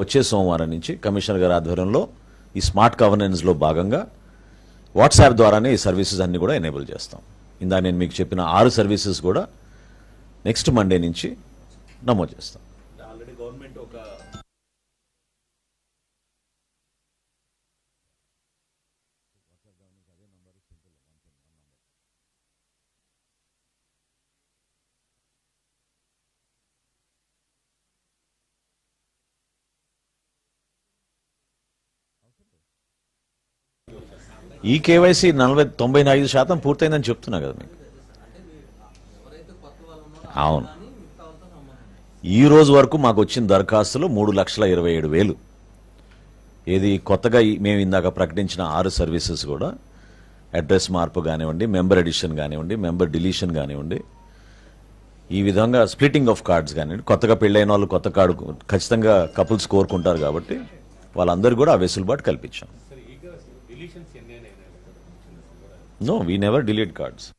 వచ్చే సోమవారం నుంచి కమిషనర్ గారి ఆధ్వర్యంలో ఈ స్మార్ట్ గవర్నెన్స్లో భాగంగా వాట్సాప్ ద్వారానే ఈ సర్వీసెస్ అన్నీ కూడా ఎనేబుల్ చేస్తాం. ఇందా నేను మీకు చెప్పిన ఆరు సర్వీసెస్ కూడా నెక్స్ట్ మండే నుంచి నమోదు చేస్తాం. ఈ కేవైసీ నలభై తొంభై ఐదు శాతం పూర్తయిందని చెప్తున్నా కదా మీకు. అవును. ఈ రోజు వరకు మాకు వచ్చిన దరఖాస్తులు మూడు లక్షల ఇరవై ఏడు వేలు. ఏది కొత్తగా మేము ఇందాక ప్రకటించిన ఆరు సర్వీసెస్ కూడా అడ్రస్ మార్పు కానివ్వండి మెంబర్ ఎడిషన్ కానివ్వండి మెంబర్ డిలీషన్ కానివ్వండి ఈ విధంగా స్ప్లిట్టింగ్ ఆఫ్ కార్డ్స్ కానివ్వండి కొత్తగా పెళ్ళైన వాళ్ళు కొత్త కార్డు ఖచ్చితంగా కపుల్స్ కోరుకుంటారు కాబట్టి వాళ్ళందరూ కూడా ఆ వెసులుబాటు కల్పించాం. No, we never delete cards.